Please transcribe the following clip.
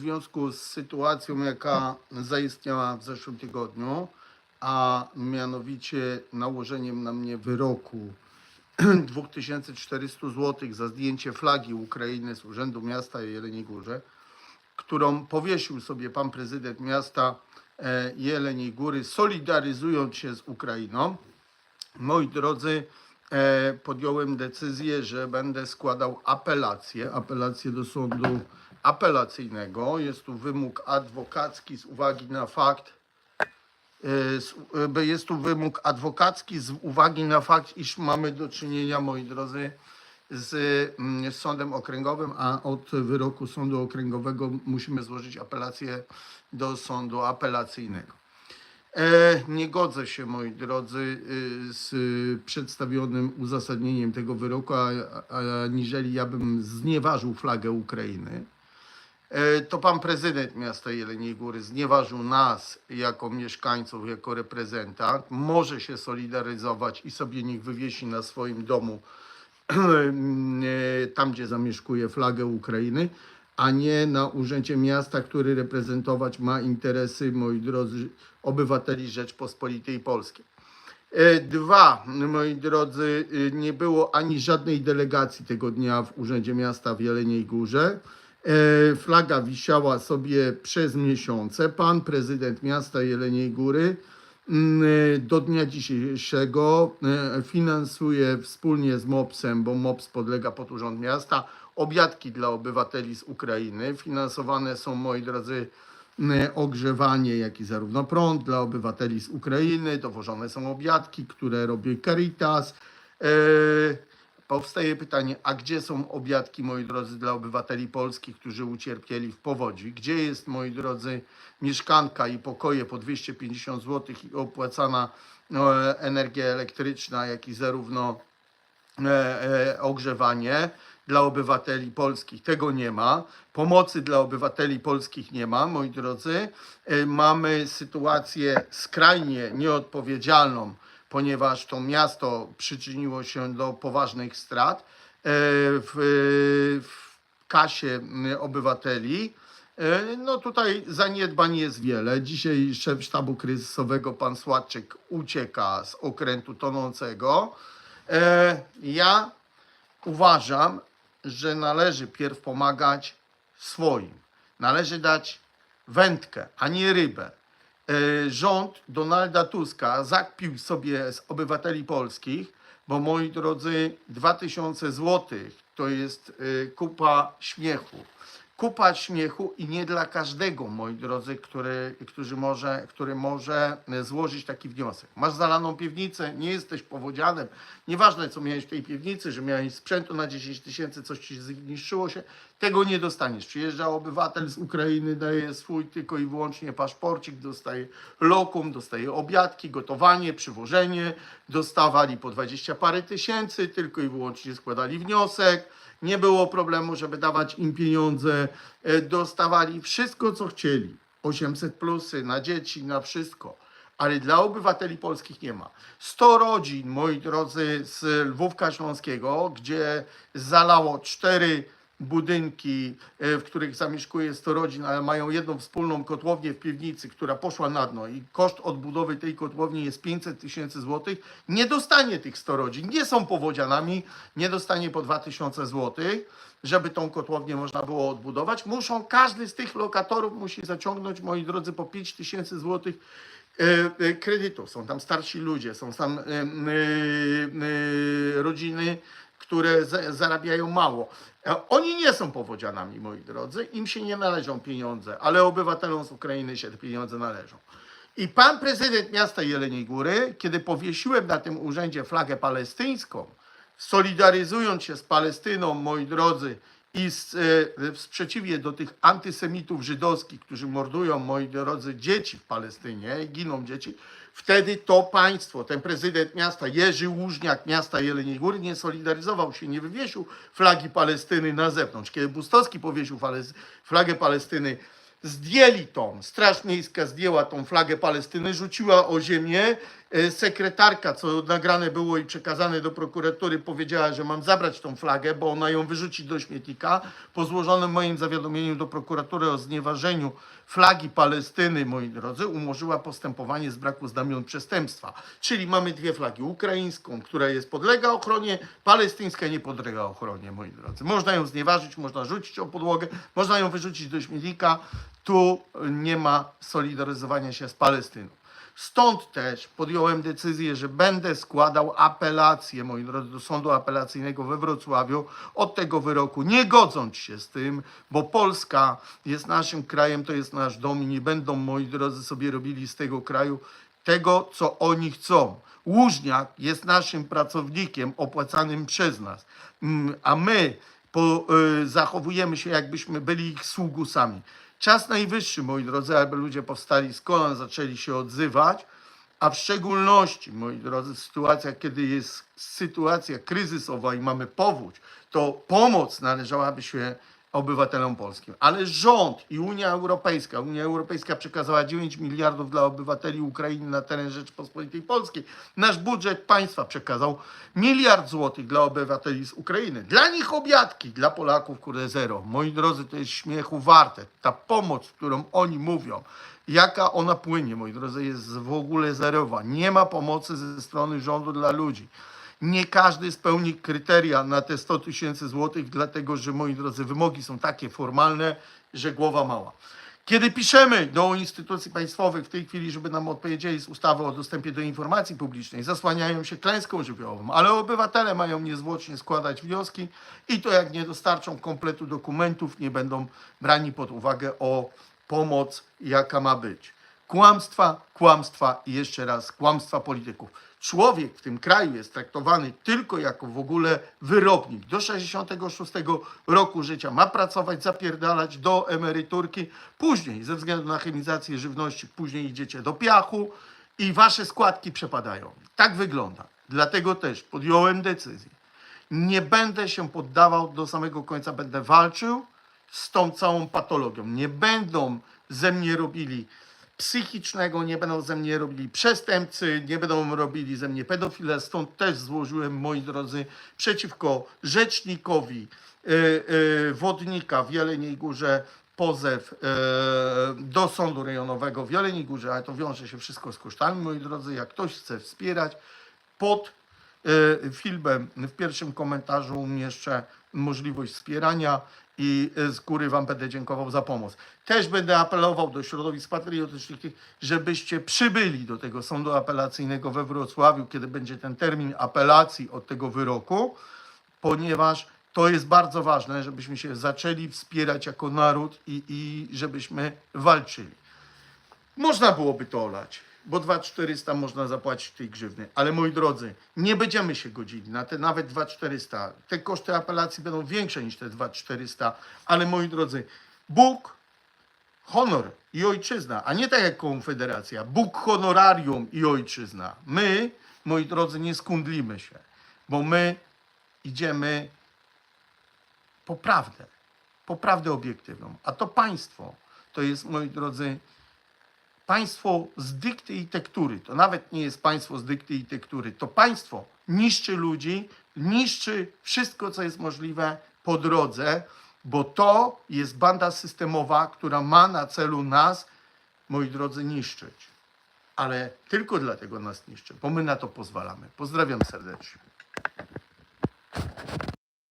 związku z sytuacją, jaka zaistniała w zeszłym tygodniu, a mianowicie nałożeniem na mnie wyroku 2400 zł za zdjęcie flagi Ukrainy z Urzędu Miasta Jeleniej Górze, którą powiesił sobie pan prezydent miasta e, Jeleniej Góry, solidaryzując się z Ukrainą. Moi drodzy, e, podjąłem decyzję, że będę składał apelację, apelację do sądu apelacyjnego. Jest tu wymóg adwokacki z uwagi na fakt, e, e, jest tu wymóg adwokacki z uwagi na fakt, iż mamy do czynienia, moi drodzy, z mm, sądem okręgowym, a od wyroku sądu okręgowego musimy złożyć apelację do sądu apelacyjnego. E, nie godzę się, moi drodzy, z przedstawionym uzasadnieniem tego wyroku, aniżeli ja bym znieważył flagę Ukrainy. E, to pan prezydent miasta Jeleniej Góry znieważył nas jako mieszkańców, jako reprezentant. Może się solidaryzować i sobie niech wywiesi na swoim domu e, tam, gdzie zamieszkuje flagę Ukrainy, a nie na urzędzie miasta, który reprezentować ma interesy, moi drodzy, obywateli Rzeczpospolitej Polskiej. E, Dwa, moi drodzy, nie było ani żadnej delegacji tego dnia w Urzędzie Miasta w Jeleniej Górze. E, Flaga wisiała sobie przez miesiące. Pan prezydent miasta Jeleniej Góry mm, e, do dnia dzisiejszego e, finansuje wspólnie z MOPS-em, bo MOPS podlega pod Urząd Miasta, obiadki dla obywateli z Ukrainy. Finansowane są, moi drodzy, m, ogrzewanie, jak i zarówno prąd dla obywateli z Ukrainy. Dowożone są obiadki, które robi Caritas. Powstaje pytanie, a gdzie są obiadki, moi drodzy, dla obywateli polskich, którzy ucierpieli w powodzi? Gdzie jest, moi drodzy, mieszkanka i pokoje po 250 zł i opłacana no, e, energia elektryczna, jak i zarówno e, e, ogrzewanie dla obywateli polskich. Tego nie ma. Pomocy dla obywateli polskich nie ma, moi drodzy. E, Mamy sytuację skrajnie nieodpowiedzialną, ponieważ to miasto przyczyniło się do poważnych strat e, w, w kasie m, obywateli. E, No tutaj zaniedbań jest wiele. Dzisiaj szef sztabu kryzysowego, pan Sładczyk, ucieka z okrętu tonącego. E, Ja uważam, że należy pierw pomagać swoim. Należy dać wędkę, a nie rybę. E, Rząd Donalda Tuska zakpił sobie z obywateli polskich, bo moi drodzy, 2000 złotych to jest e, kupa śmiechu. Kupa śmiechu i nie dla każdego, moi drodzy, który, którzy może, który może e, złożyć taki wniosek. Masz zalaną piwnicę, nie jesteś powodzianem, nieważne co miałeś w tej piwnicy, że miałeś sprzętu na 10 tysięcy, coś ci zniszczyło się, tego nie dostaniesz. Przyjeżdża obywatel z Ukrainy, daje swój tylko i wyłącznie paszporcik, dostaje lokum, dostaje obiadki, gotowanie, przywożenie, dostawali po 20 parę tysięcy, tylko i wyłącznie składali wniosek. Nie było problemu, żeby dawać im pieniądze. E, Dostawali wszystko, co chcieli. 800 plusy na dzieci, na wszystko. Ale dla obywateli polskich nie ma. 100 rodzin, moi drodzy, z Lwówka Śląskiego, gdzie zalało cztery budynki, e, w których zamieszkuje 100 rodzin, ale mają jedną wspólną kotłownię w piwnicy, która poszła na dno i koszt odbudowy tej kotłowni jest 500 tysięcy złotych, nie dostanie tych 100 rodzin, nie są powodzianami, nie dostanie po 2000 złotych, żeby tą kotłownię można było odbudować. Muszą, każdy z tych lokatorów musi zaciągnąć, moi drodzy, po 5 tysięcy złotych e, e, kredytów. Są tam starsi ludzie, są tam rodziny, które za- zarabiają mało. E, Oni nie są powodzianami, moi drodzy, im się nie należą pieniądze, ale obywatelom z Ukrainy się te pieniądze należą. I pan prezydent miasta Jeleniej Góry, kiedy powiesiłem na tym urzędzie flagę palestyńską, solidaryzując się z Palestyną, moi drodzy, i z, e, w sprzeciwie do tych antysemitów żydowskich, którzy mordują, moi drodzy, dzieci w Palestynie, giną dzieci, wtedy to państwo, ten prezydent miasta, Jerzy Łużniak miasta Jeleniej Góry, nie solidaryzował się, nie wywiesił flagi Palestyny na zewnątrz. Kiedy Bustowski powiesił flagę Palestyny, zdjęli tą, Straż Miejska zdjęła tą flagę Palestyny, rzuciła o ziemię sekretarka, co nagrane było i przekazane do prokuratury, powiedziała, że mam zabrać tą flagę, bo ona ją wyrzuci do śmietnika. Po złożonym moim zawiadomieniu do prokuratury o znieważeniu flagi Palestyny, moi drodzy, umorzyła postępowanie z braku znamion przestępstwa. Czyli mamy dwie flagi. Ukraińską, która jest podlega ochronie, palestyńska nie podlega ochronie, moi drodzy. Można ją znieważyć, można rzucić o podłogę, można ją wyrzucić do śmietnika. Tu nie ma solidaryzowania się z Palestyną. Stąd też podjąłem decyzję, że będę składał apelację, moi drodzy, do sądu apelacyjnego we Wrocławiu od tego wyroku, nie godząc się z tym, bo Polska jest naszym krajem, to jest nasz dom i nie będą, moi drodzy, sobie robili z tego kraju tego, co oni chcą. Łużniak jest naszym pracownikiem opłacanym przez nas, Mm, a my po, y, zachowujemy się, jakbyśmy byli ich sługusami. Czas najwyższy, moi drodzy, aby ludzie powstali z kolan, zaczęli się odzywać, a w szczególności, moi drodzy, w sytuacjach, kiedy jest sytuacja kryzysowa i mamy powódź, to pomoc należałaby się obywatelom polskim. Ale rząd i Unia Europejska, Unia Europejska przekazała 9 miliardów dla obywateli Ukrainy na teren Rzeczypospolitej Polskiej. Nasz budżet państwa przekazał miliard złotych dla obywateli z Ukrainy. Dla nich obiadki, dla Polaków kurde zero. Moi drodzy, to jest śmiechu warte. Ta pomoc, którą oni mówią, jaka ona płynie, moi drodzy, jest w ogóle zerowa. Nie ma pomocy ze strony rządu dla ludzi. Nie każdy spełni kryteria na te 100 tysięcy złotych, dlatego że, moi drodzy, wymogi są takie formalne, że głowa mała. Kiedy piszemy do instytucji państwowych w tej chwili, żeby nam odpowiedzieli z ustawy o dostępie do informacji publicznej, zasłaniają się klęską żywiołową, ale obywatele mają niezwłocznie składać wnioski i to jak nie dostarczą kompletu dokumentów, nie będą brani pod uwagę o pomoc, jaka ma być. Kłamstwa, kłamstwa i jeszcze raz kłamstwa polityków. Człowiek w tym kraju jest traktowany tylko jako w ogóle wyrobnik. Do 66 roku życia ma pracować, zapierdalać do emeryturki. Później, ze względu na chemizację żywności, później idziecie do piachu i wasze składki przepadają. Tak wygląda. Dlatego też podjąłem decyzję. Nie będę się poddawał do samego końca, będę walczył z tą całą patologią. Nie będą ze mnie robili psychicznego, nie będą ze mnie robili przestępcy, nie będą robili ze mnie pedofile. Stąd też złożyłem, moi drodzy, przeciwko rzecznikowi y, y, Wodnika w Jeleniej Górze pozew y, do sądu rejonowego w Jeleniej Górze, ale to wiąże się wszystko z kosztami, moi drodzy. Jak ktoś chce wspierać, pod filmem w pierwszym komentarzu umieszczę możliwość wspierania i e, z góry Wam będę dziękował za pomoc. Też będę apelował do środowisk patriotycznych, żebyście przybyli do tego sądu apelacyjnego we Wrocławiu, kiedy będzie ten termin apelacji od tego wyroku, ponieważ to jest bardzo ważne, żebyśmy się zaczęli wspierać jako naród i, i żebyśmy walczyli. Można byłoby to olać, bo 2400 można zapłacić tej grzywny. Ale moi drodzy, nie będziemy się godzili na te nawet 2400. Te koszty apelacji będą większe niż te 2400. Ale moi drodzy, Bóg, honor i ojczyzna, a nie tak jak Konfederacja. Bóg, honorarium i ojczyzna. My, moi drodzy, nie skundlimy się, bo my idziemy po prawdę, po prawdę obiektywną. A to państwo, to jest, moi drodzy, państwo z dykty i tektury. To nawet nie jest państwo z dykty i tektury. To państwo niszczy ludzi, niszczy wszystko, co jest możliwe po drodze, bo to jest banda systemowa, która ma na celu nas, moi drodzy, niszczyć. Ale tylko dlatego nas niszczy, bo my na to pozwalamy. Pozdrawiam serdecznie.